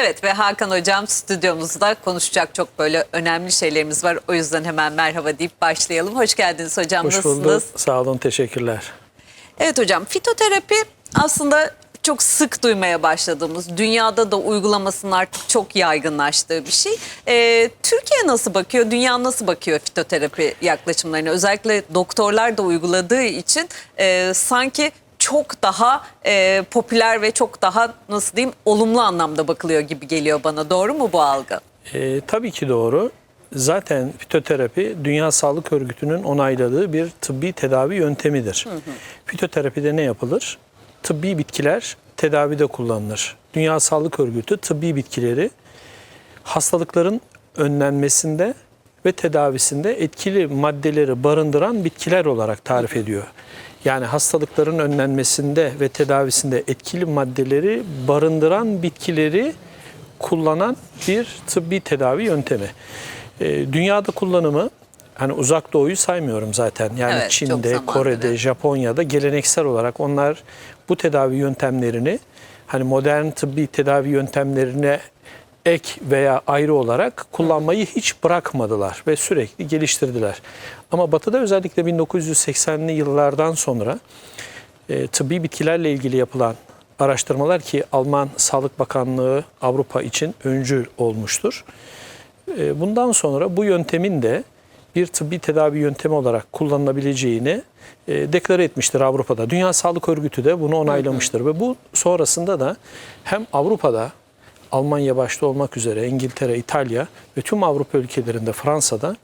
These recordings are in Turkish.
Evet ve Hakan Hocam stüdyomuzda konuşacak çok böyle önemli şeylerimiz var. O yüzden hemen merhaba deyip başlayalım. Hoş geldiniz hocam. Hoş Nasılsınız? bulduk. Sağ olun, teşekkürler. Evet hocam fitoterapi aslında çok sık duymaya başladığımız, dünyada da uygulamasının artık çok yaygınlaştığı bir şey. Ee, Türkiye nasıl bakıyor, dünya nasıl bakıyor fitoterapi yaklaşımlarına? Özellikle doktorlar da uyguladığı için e, sanki çok daha e, popüler ve çok daha nasıl diyeyim olumlu anlamda bakılıyor gibi geliyor bana. Doğru mu bu algı? Ee, tabii ki doğru. Zaten fitoterapi Dünya Sağlık Örgütü'nün onayladığı bir tıbbi tedavi yöntemidir. Fitoterapide ne yapılır? Tıbbi bitkiler tedavide kullanılır. Dünya Sağlık Örgütü tıbbi bitkileri hastalıkların önlenmesinde ve tedavisinde etkili maddeleri barındıran bitkiler olarak tarif ediyor. Yani hastalıkların önlenmesinde ve tedavisinde etkili maddeleri barındıran bitkileri kullanan bir tıbbi tedavi yöntemi. Ee, dünyada kullanımı hani uzak doğuyu saymıyorum zaten. Yani Evet, Çin'de, Kore'de. Japonya'da geleneksel olarak onlar bu tedavi yöntemlerini hani modern tıbbi tedavi yöntemlerine ek veya ayrı olarak kullanmayı hiç bırakmadılar ve sürekli geliştirdiler. Ama Batı'da özellikle 1980'li yıllardan sonra e, tıbbi bitkilerle ilgili yapılan araştırmalar ki Alman Sağlık Bakanlığı Avrupa için öncü olmuştur. E, Bundan sonra bu yöntemin de bir tıbbi tedavi yöntemi olarak kullanılabileceğini e, deklare etmiştir Avrupa'da. Dünya Sağlık Örgütü de bunu onaylamıştır ve bu sonrasında da hem Avrupa'da Almanya başta olmak üzere İngiltere, İtalya ve tüm Avrupa ülkelerinde Fransa'da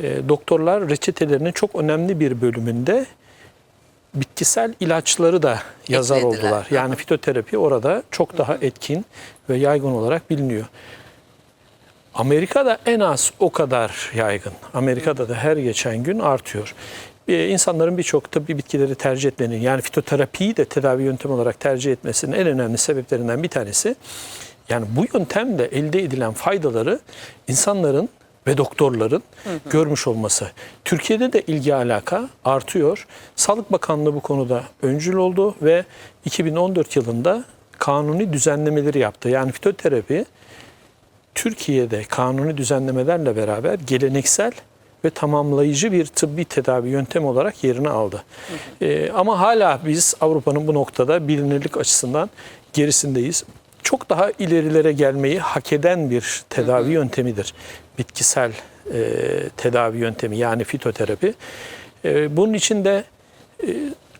e, doktorlar reçetelerinin çok önemli bir bölümünde bitkisel ilaçları da yazar Eklediler. oldular. Yani fitoterapi orada çok daha etkin ve yaygın olarak biliniyor. Amerika'da en az o kadar yaygın. Amerika'da da her geçen gün artıyor. Ee, İnsanların birçok tıbbi bitkileri tercih etmenin yani fitoterapiyi de tedavi yöntemi olarak tercih etmesinin en önemli sebeplerinden bir tanesi yani bu yöntemle elde edilen faydaları insanların ve doktorların görmüş olması. Türkiye'de de ilgi alaka artıyor. Sağlık Bakanlığı bu konuda öncül oldu ve 2014 yılında kanuni düzenlemeleri yaptı. Yani fitoterapi Türkiye'de kanuni düzenlemelerle beraber geleneksel ve tamamlayıcı bir tıbbi tedavi yöntemi olarak yerini aldı. Ee, ama hala biz Avrupa'nın bu noktada bilinirlik açısından gerisindeyiz. Çok daha ilerilere gelmeyi hak eden bir tedavi yöntemidir. Bitkisel e, tedavi yöntemi yani fitoterapi. E, bunun için de e,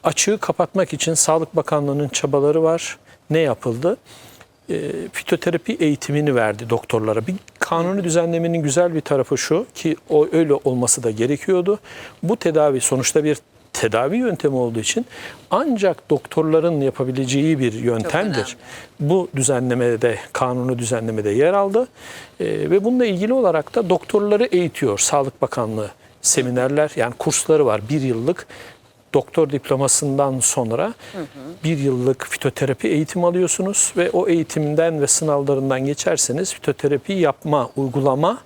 açığı kapatmak için Sağlık Bakanlığı'nın çabaları var. Ne yapıldı? e, fitoterapi eğitimini verdi doktorlara. Bir kanuni düzenlemenin güzel bir tarafı şu ki o öyle olması da gerekiyordu. Bu tedavi sonuçta bir tedavi yöntemi olduğu için ancak doktorların yapabileceği bir yöntemdir. Bu düzenlemede, kanunu düzenlemede yer aldı. E, ve bununla ilgili olarak da doktorları eğitiyor Sağlık Bakanlığı. Seminerler yani kursları var bir yıllık doktor diplomasından sonra bir yıllık fitoterapi eğitim alıyorsunuz ve o eğitimden ve sınavlarından geçerseniz fitoterapi yapma, uygulama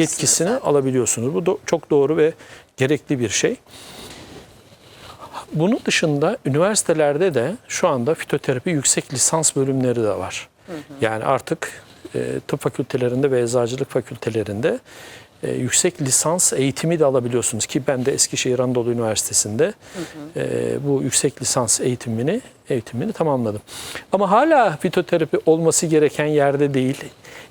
Yetkisini alabiliyorsunuz. Bu do- çok doğru ve gerekli bir şey. Bunun dışında üniversitelerde de şu anda fitoterapi yüksek lisans bölümleri de var. Yani artık e, tıp fakültelerinde ve eczacılık fakültelerinde e, yüksek lisans eğitimi de alabiliyorsunuz ki ben de Eskişehir Anadolu Üniversitesi'nde e, bu yüksek lisans eğitimini eğitimini tamamladım. Ama hala fitoterapi olması gereken yerde değil.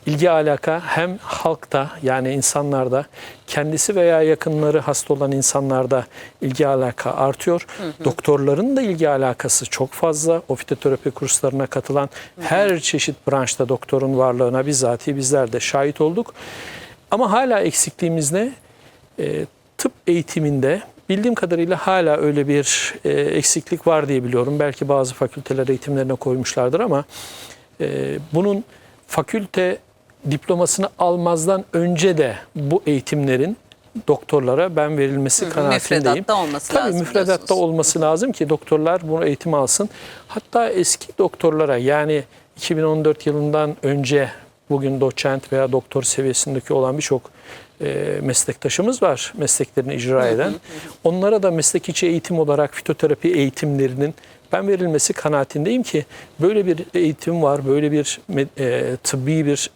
İlgi alaka hem halkta yani insanlarda kendisi veya yakınları hasta olan insanlarda ilgi alaka artıyor. Doktorların da ilgi alakası çok fazla. O fitoterapi kurslarına katılan her çeşit branşta doktorun varlığına bizatihi bizler de şahit olduk. Ama hala eksikliğimiz ne? E, tıp eğitiminde bildiğim kadarıyla hala öyle bir e, eksiklik var diye biliyorum. Belki bazı fakülteler eğitimlerine koymuşlardır ama e, bunun fakülte diplomasını almazdan önce de bu eğitimlerin doktorlara ben verilmesi kanaatindeyim. müfredatta olması Tabii lazım müfredatta olması lazım ki doktorlar bunu eğitim alsın. Hatta eski doktorlara yani 2014 yılından önce bugün doçent veya doktor seviyesindeki olan birçok e, meslektaşımız var mesleklerini icra eden. Onlara da meslek içi eğitim olarak fitoterapi eğitimlerinin Ben verilmesi kanaatindeyim ki böyle bir eğitim var, böyle bir e, tıbbi bir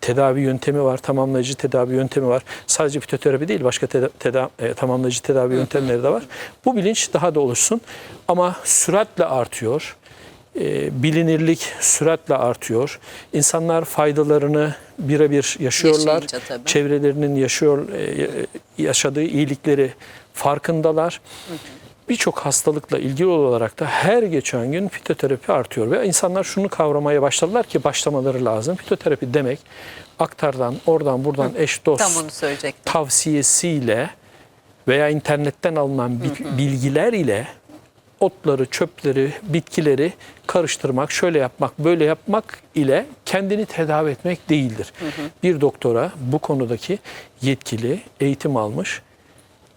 tedavi yöntemi var, tamamlayıcı tedavi yöntemi var. Sadece fitoterapi değil, başka teda- teda- e, tamamlayıcı tedavi yöntemleri de var. Bu bilinç daha da oluşsun ama süratle artıyor. E, bilinirlik süratle artıyor. İnsanlar faydalarını birebir yaşıyorlar. Çevrelerinin yaşıyor e, yaşadığı iyilikleri farkındalar. Birçok hastalıkla ilgili olarak da her geçen gün fitoterapi artıyor ve insanlar şunu kavramaya başladılar ki başlamaları lazım. Fitoterapi demek aktardan, oradan, buradan eş dost tavsiyesiyle veya internetten alınan bi- bilgiler ile otları, çöpleri, bitkileri karıştırmak, şöyle yapmak, böyle yapmak ile kendini tedavi etmek değildir. Bir doktora bu konudaki yetkili, eğitim almış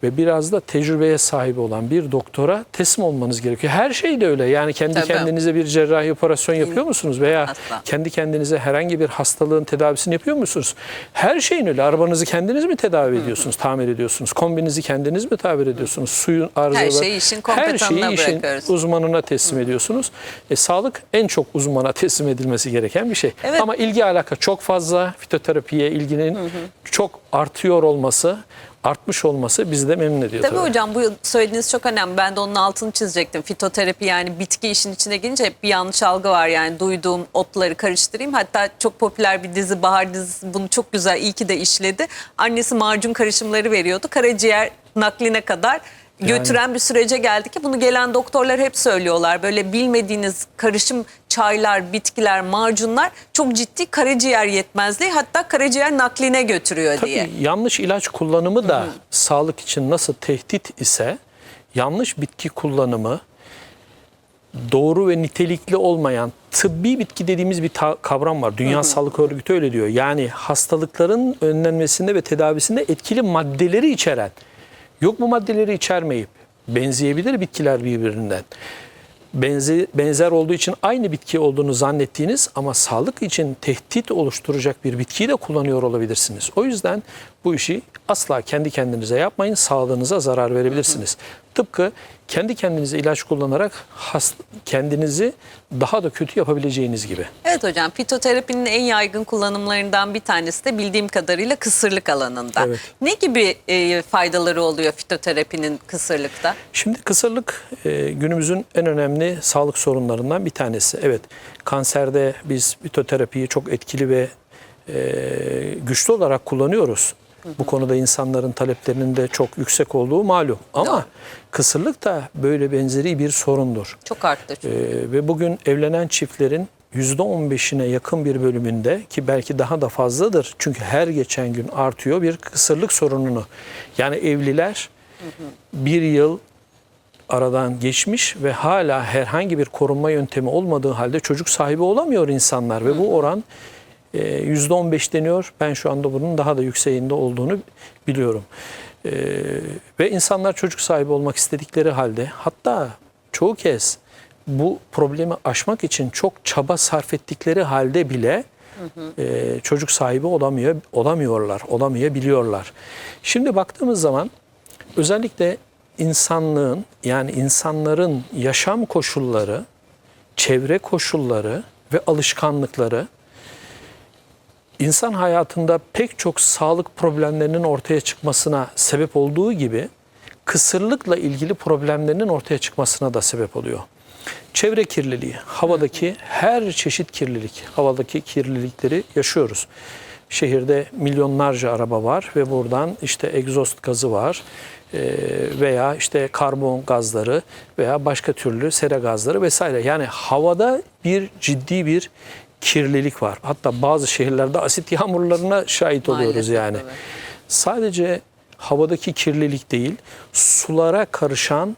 ve biraz da tecrübeye sahip olan bir doktora teslim olmanız gerekiyor. Her şey de öyle. Yani kendi Tabii. kendinize bir cerrahi operasyon yapıyor musunuz veya Asla. kendi kendinize herhangi bir hastalığın tedavisini yapıyor musunuz? Her şeyin öyle. Arabanızı kendiniz mi tedavi ediyorsunuz, tamir ediyorsunuz? Kombinizi kendiniz mi tamir ediyorsunuz? Suyun arızaları. şeyi işin Her şeyi işin uzmanına teslim ediyorsunuz. E, sağlık en çok uzmana teslim edilmesi gereken bir şey. Evet. Ama ilgi alaka çok fazla. Fitoterapiye ilginin çok artıyor olması, artmış olması bizi de memnun ediyor. Tabii tabii. hocam bu söylediğiniz çok önemli. Ben de onun altını çizecektim. Fitoterapi yani bitki işin içine girince hep bir yanlış algı var. Yani duyduğum otları karıştırayım. Hatta çok popüler bir dizi Bahar dizisi bunu çok güzel iyi ki de işledi. Annesi macun karışımları veriyordu. Karaciğer nakline kadar götüren bir sürece geldi ki bunu gelen doktorlar hep söylüyorlar. Böyle bilmediğiniz karışım çaylar, bitkiler, macunlar çok ciddi karaciğer yetmezliği hatta karaciğer nakline götürüyor Tabii diye. yanlış ilaç kullanımı da sağlık için nasıl tehdit ise yanlış bitki kullanımı doğru ve nitelikli olmayan tıbbi bitki dediğimiz bir kavram var. Dünya Sağlık Örgütü öyle diyor. Yani hastalıkların önlenmesinde ve tedavisinde etkili maddeleri içeren. Yok bu maddeleri içermeyip benzeyebilir bitkiler birbirinden. Benze, benzer olduğu için aynı bitki olduğunu zannettiğiniz ama sağlık için tehdit oluşturacak bir bitkiyi de kullanıyor olabilirsiniz. O yüzden bu işi asla kendi kendinize yapmayın. Sağlığınıza zarar verebilirsiniz. Tıpkı kendi kendinize ilaç kullanarak hast- kendinizi daha da kötü yapabileceğiniz gibi. Evet hocam fitoterapinin en yaygın kullanımlarından bir tanesi de bildiğim kadarıyla kısırlık alanında. Evet. Ne gibi e, faydaları oluyor fitoterapinin kısırlıkta? Şimdi kısırlık e, günümüzün en önemli sağlık sorunlarından bir tanesi. Evet kanserde biz fitoterapiyi çok etkili ve e, güçlü olarak kullanıyoruz. Bu konuda insanların taleplerinin de çok yüksek olduğu malum. Ama Doğru. kısırlık da böyle benzeri bir sorundur. Çok arttı. Ee, ve bugün evlenen çiftlerin %15'ine yakın bir bölümünde ki belki daha da fazladır. Çünkü her geçen gün artıyor bir kısırlık sorununu. Yani evliler bir yıl aradan geçmiş ve hala herhangi bir korunma yöntemi olmadığı halde çocuk sahibi olamıyor insanlar ve bu oran %15 deniyor. Ben şu anda bunun daha da yükseğinde olduğunu biliyorum. E, ve insanlar çocuk sahibi olmak istedikleri halde hatta çoğu kez bu problemi aşmak için çok çaba sarf ettikleri halde bile e, çocuk sahibi olamıyor, olamıyorlar, olamayabiliyorlar. Şimdi baktığımız zaman özellikle insanlığın yani insanların yaşam koşulları, çevre koşulları ve alışkanlıkları insan hayatında pek çok sağlık problemlerinin ortaya çıkmasına sebep olduğu gibi kısırlıkla ilgili problemlerinin ortaya çıkmasına da sebep oluyor. Çevre kirliliği, havadaki her çeşit kirlilik, havadaki kirlilikleri yaşıyoruz. Şehirde milyonlarca araba var ve buradan işte egzoz gazı var Ee, veya işte karbon gazları veya başka türlü sera gazları vesaire. Yani havada bir ciddi bir kirlilik var. Hatta bazı şehirlerde asit yağmurlarına şahit oluyoruz Maalesef, yani. evet. Sadece havadaki kirlilik değil, sulara karışan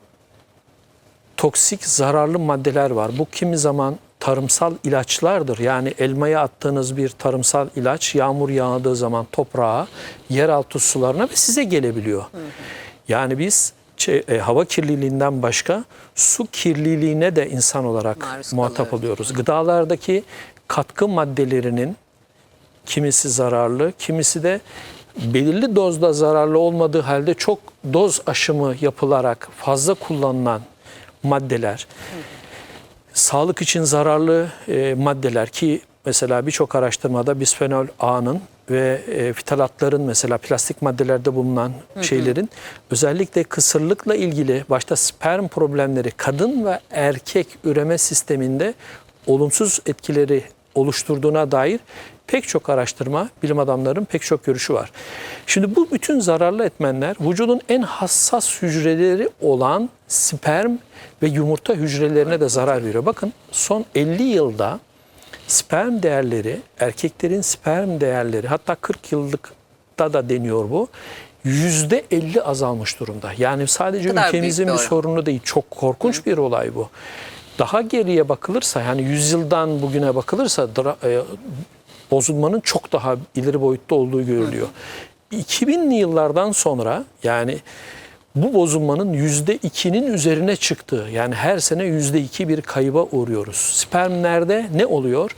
toksik zararlı maddeler var. Bu kimi zaman tarımsal ilaçlardır. Yani elmaya attığınız bir tarımsal ilaç yağmur yağdığı zaman toprağa, yeraltı sularına ve size gelebiliyor. Yani biz e, hava kirliliğinden başka su kirliliğine de insan olarak Maruz muhatap kalıyoruz. oluyoruz. Gıdalardaki katkı maddelerinin kimisi zararlı, kimisi de belirli dozda zararlı olmadığı halde çok doz aşımı yapılarak fazla kullanılan maddeler. sağlık için zararlı e, maddeler ki mesela birçok araştırmada bisfenol A'nın ve e, fitalatların mesela plastik maddelerde bulunan şeylerin özellikle kısırlıkla ilgili başta sperm problemleri kadın ve erkek üreme sisteminde olumsuz etkileri oluşturduğuna dair pek çok araştırma, bilim adamlarının pek çok görüşü var. Şimdi bu bütün zararlı etmenler vücudun en hassas hücreleri olan sperm ve yumurta hücrelerine de zarar veriyor. Bakın son 50 yılda sperm değerleri, erkeklerin sperm değerleri hatta 40 yıllıkta da deniyor bu. %50 azalmış durumda. Yani sadece ülkemizin bir bir sorunu değil. Çok korkunç bir olay bu. Daha geriye bakılırsa yani 100 yıldan bugüne bakılırsa e, bozulmanın çok daha ileri boyutta olduğu görülüyor. 2000'li yıllardan sonra yani bu bozulmanın %2'nin üzerine çıktığı yani her sene %2 bir kayıba uğruyoruz. Spermlerde ne oluyor?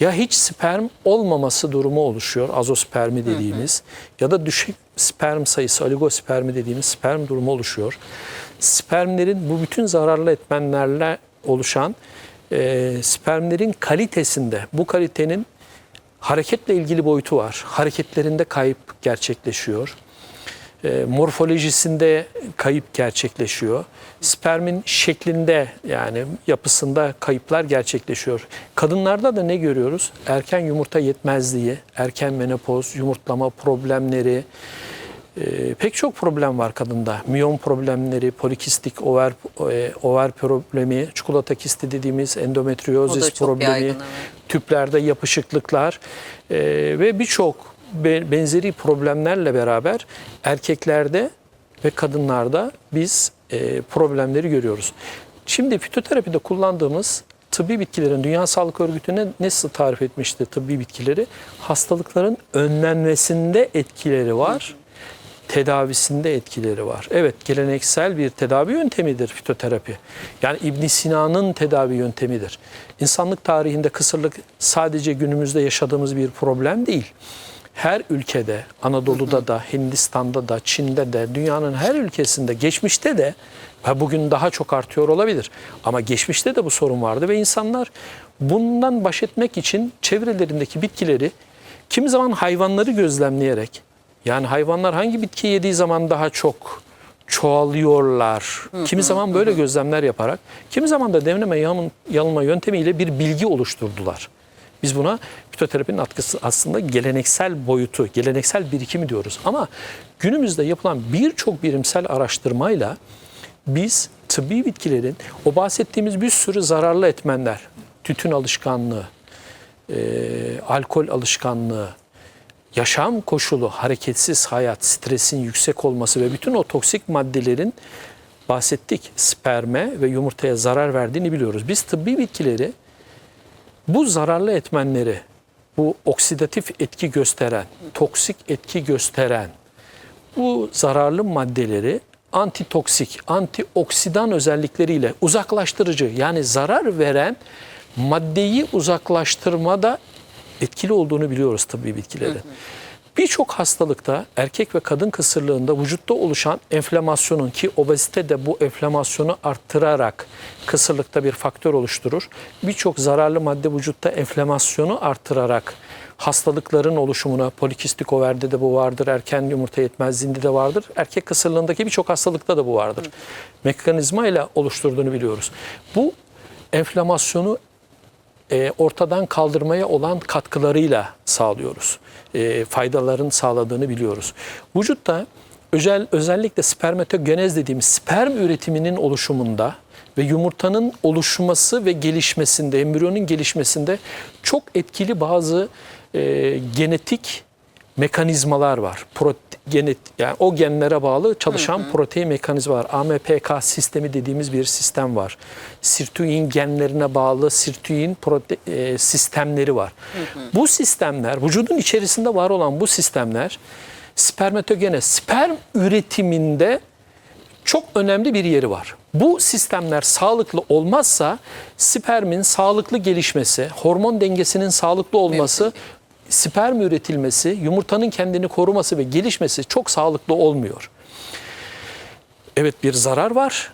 Ya hiç sperm olmaması durumu oluşuyor, azospermi dediğimiz ya da düşük sperm sayısı, oligospermi dediğimiz sperm durumu oluşuyor. Spermlerin bu bütün zararlı etmenlerle oluşan e, spermlerin kalitesinde, bu kalitenin hareketle ilgili boyutu var. Hareketlerinde kayıp gerçekleşiyor. E, morfolojisinde kayıp gerçekleşiyor. Spermin şeklinde yani yapısında kayıplar gerçekleşiyor. Kadınlarda da ne görüyoruz? Erken yumurta yetmezliği, erken menopoz, yumurtlama problemleri, e, pek çok problem var kadında. Miyom problemleri, polikistik over, e, over problemi, çikolata kisti dediğimiz endometriozis problemi, yaygın, evet. tüplerde yapışıklıklar e, ve birçok be- benzeri problemlerle beraber erkeklerde ve kadınlarda biz e, problemleri görüyoruz. Şimdi fitoterapide kullandığımız tıbbi bitkilerin Dünya Sağlık Örgütü'ne nasıl tarif etmişti tıbbi bitkileri? Hastalıkların önlenmesinde etkileri var tedavisinde etkileri var. Evet geleneksel bir tedavi yöntemidir fitoterapi. Yani İbn Sina'nın tedavi yöntemidir. İnsanlık tarihinde kısırlık sadece günümüzde yaşadığımız bir problem değil. Her ülkede, Anadolu'da da, Hindistan'da da, Çin'de de, dünyanın her ülkesinde, geçmişte de ve bugün daha çok artıyor olabilir. Ama geçmişte de bu sorun vardı ve insanlar bundan baş etmek için çevrelerindeki bitkileri kimi zaman hayvanları gözlemleyerek yani hayvanlar hangi bitki yediği zaman daha çok çoğalıyorlar. Kimi zaman böyle gözlemler yaparak, kimi zaman da demleme yanılma yöntemiyle bir bilgi oluşturdular. Biz buna fitoterapinin atkısı aslında geleneksel boyutu, geleneksel birikimi diyoruz. Ama günümüzde yapılan birçok bilimsel araştırmayla biz tıbbi bitkilerin o bahsettiğimiz bir sürü zararlı etmenler, tütün alışkanlığı, e, alkol alışkanlığı, yaşam koşulu, hareketsiz hayat, stresin yüksek olması ve bütün o toksik maddelerin bahsettik sperme ve yumurtaya zarar verdiğini biliyoruz. Biz tıbbi bitkileri bu zararlı etmenleri, bu oksidatif etki gösteren, toksik etki gösteren bu zararlı maddeleri antitoksik, antioksidan özellikleriyle uzaklaştırıcı yani zarar veren maddeyi uzaklaştırmada etkili olduğunu biliyoruz tıbbi bitkilerin. Birçok hastalıkta erkek ve kadın kısırlığında vücutta oluşan enflamasyonun ki obezite de bu enflamasyonu arttırarak kısırlıkta bir faktör oluşturur. Birçok zararlı madde vücutta enflamasyonu arttırarak hastalıkların oluşumuna, polikistik overde de bu vardır, erken yumurta yetmezliğinde de vardır. Erkek kısırlığındaki birçok hastalıkta da bu vardır. Mekanizma ile oluşturduğunu biliyoruz. Bu enflamasyonu e, ortadan kaldırmaya olan katkılarıyla sağlıyoruz. E, faydaların sağladığını biliyoruz. Vücutta özel, özellikle spermatogenez dediğimiz sperm üretiminin oluşumunda ve yumurtanın oluşması ve gelişmesinde, embriyonun gelişmesinde çok etkili bazı e, genetik mekanizmalar var. Prote, genet, yani o genlere bağlı çalışan protein mekanizma var. AMPK sistemi dediğimiz bir sistem var. Sirtuin genlerine bağlı sirtuin prote, e, sistemleri var. Bu sistemler, vücudun içerisinde var olan bu sistemler spermatogene, sperm üretiminde çok önemli bir yeri var. Bu sistemler sağlıklı olmazsa spermin sağlıklı gelişmesi, hormon dengesinin sağlıklı olması, sperm üretilmesi, yumurtanın kendini koruması ve gelişmesi çok sağlıklı olmuyor. Evet bir zarar var.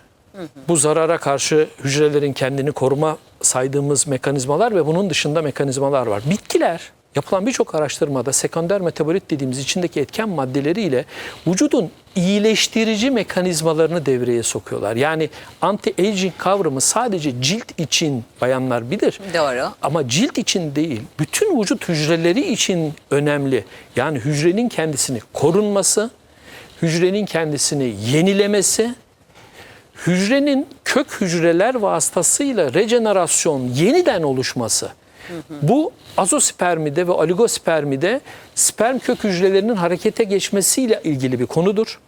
Bu zarara karşı hücrelerin kendini koruma saydığımız mekanizmalar ve bunun dışında mekanizmalar var. Bitkiler yapılan birçok araştırmada sekonder metabolit dediğimiz içindeki etken maddeleriyle vücudun iyileştirici mekanizmalarını devreye sokuyorlar. Yani anti-aging kavramı sadece cilt için bayanlar bilir. Doğru. Ama cilt için değil, bütün vücut hücreleri için önemli. Yani hücrenin kendisini korunması, hücrenin kendisini yenilemesi, hücrenin kök hücreler vasıtasıyla rejenerasyon, yeniden oluşması. Bu azospermide ve oligospermide sperm kök hücrelerinin harekete geçmesiyle ilgili bir konudur.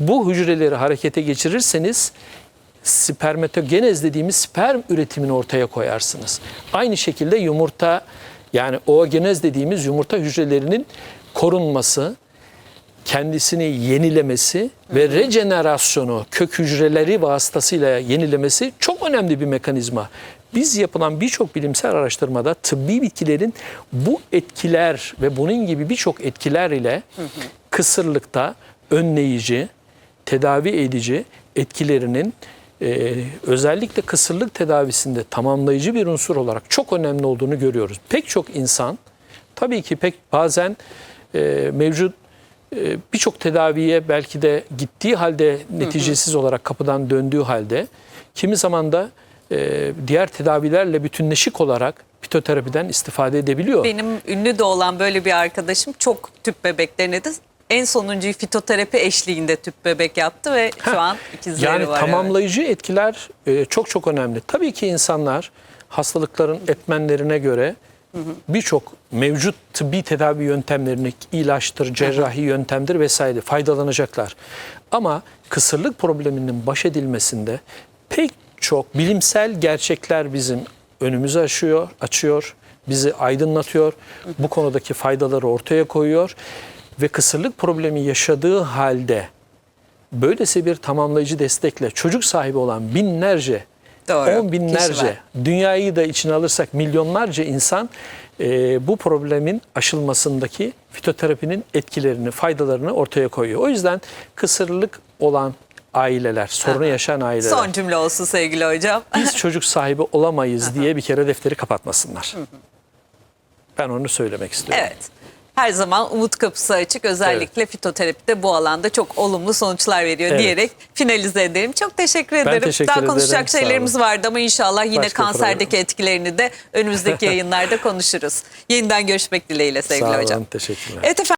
Bu hücreleri harekete geçirirseniz spermatogenez dediğimiz sperm üretimini ortaya koyarsınız. Aynı şekilde yumurta yani oogenez dediğimiz yumurta hücrelerinin korunması, kendisini yenilemesi ve rejenerasyonu kök hücreleri vasıtasıyla yenilemesi çok önemli bir mekanizma. Biz yapılan birçok bilimsel araştırmada tıbbi bitkilerin bu etkiler ve bunun gibi birçok etkiler ile kısırlıkta önleyici, tedavi edici etkilerinin e, özellikle kısırlık tedavisinde tamamlayıcı bir unsur olarak çok önemli olduğunu görüyoruz. Pek çok insan tabii ki pek bazen e, mevcut e, birçok tedaviye belki de gittiği halde neticesiz olarak kapıdan döndüğü halde kimi zaman da e, diğer tedavilerle bütünleşik olarak fitoterapiden istifade edebiliyor. Benim ünlü de olan böyle bir arkadaşım çok tüp bebek denedi. En sonuncuyu fitoterapi eşliğinde tüp bebek yaptı ve şu an ikizleri Yani var. evet. tamamlayıcı etkiler e, çok çok önemli. Tabii ki insanlar hastalıkların etmenlerine göre birçok mevcut tıbbi tedavi yöntemlerini ilaçtır, cerrahi yöntemdir vesaire faydalanacaklar. Ama kısırlık probleminin baş edilmesinde pek çok bilimsel gerçekler bizim önümüzü açıyor, açıyor, bizi aydınlatıyor. Bu konudaki faydaları ortaya koyuyor ve kısırlık problemi yaşadığı halde böylesi bir tamamlayıcı destekle çocuk sahibi olan binlerce, Doğru, on binlerce, dünyayı da içine alırsak milyonlarca insan e, bu problemin aşılmasındaki fitoterapinin etkilerini, faydalarını ortaya koyuyor. O yüzden kısırlık olan aileler, sorunu yaşayan aileler, Son cümle olsun sevgili hocam. biz çocuk sahibi olamayız diye bir kere defteri kapatmasınlar. Ben onu söylemek istiyorum. Evet. Her zaman umut kapısı açık. Özellikle fitoterapide bu alanda çok olumlu sonuçlar veriyor Evet. diyerek finalize edelim. Çok teşekkür ederim. teşekkür Daha ederim. konuşacak Sağ şeylerimiz olun. vardı ama inşallah yine Başka kanserdeki etkilerini de önümüzdeki yayınlarda konuşuruz. Yeniden görüşmek dileğiyle sevgili Sağ olun, hocam. teşekkürler. Evet efendim.